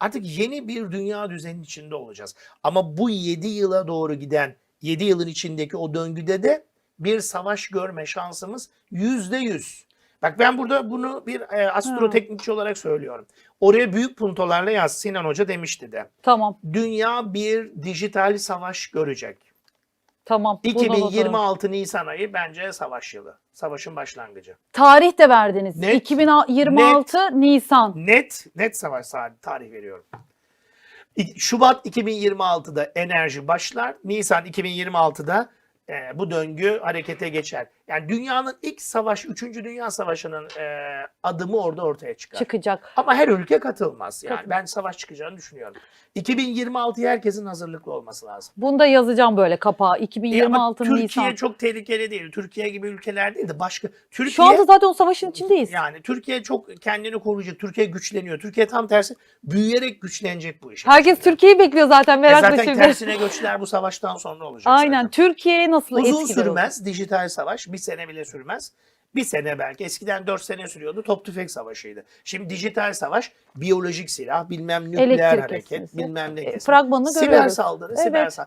Artık yeni bir dünya düzeninin içinde olacağız. Ama bu 7 yıla doğru giden 7 yılın içindeki o döngüde de bir savaş görme şansımız yüzde yüz. Bak ben burada bunu bir e, astroteknikçi olarak söylüyorum. Oraya büyük puntolarla yaz. Sinan Hoca demişti de. Tamam. Dünya bir dijital savaş görecek. Tamam. bunu notalım. 2026 Nisan ayı bence savaş yılı. Savaşın başlangıcı. Tarih de verdiniz. Net, 2026 Nisan. Net, net savaş sa- tarih veriyorum. Şubat 2026'da enerji başlar. Nisan 2026'da e, bu döngü harekete geçer. Yani dünyanın ilk savaş, 3. Dünya Savaşı'nın e, adımı orada ortaya çıkar. Çıkacak. Ama her ülke katılmaz. Yani Katılmaz. ben savaş çıkacağını düşünüyorum. 2026'ya herkesin hazırlıklı olması lazım. Bunu da yazacağım böyle kapağa. E ama 2026 Türkiye Nisan. çok tehlikeli değil. Türkiye gibi ülkeler değil de başka. Türkiye Şu anda zaten o savaşın içindeyiz. yani Türkiye çok kendini koruyacak. Türkiye güçleniyor. Türkiye tam tersi büyüyerek güçlenecek bu iş. Herkes Türkiye'yi bekliyor zaten E merakla zaten şimdi. tersine göçler bu savaştan sonra olacak. Aynen. Türkiye'ye nasıl Uzun etkiler olur? sürmez dijital savaş. Bir sene bile sürmez. Bir sene belki. Eskiden dört sene sürüyordu. Top tüfek savaşıydı. Şimdi dijital savaş, biyolojik silah, bilmem nükleer Elektrik hareket, kesintisi. bilmem ne kesintisi. fragmanını Siber görüyoruz. saldırı, Evet. siber saldırı.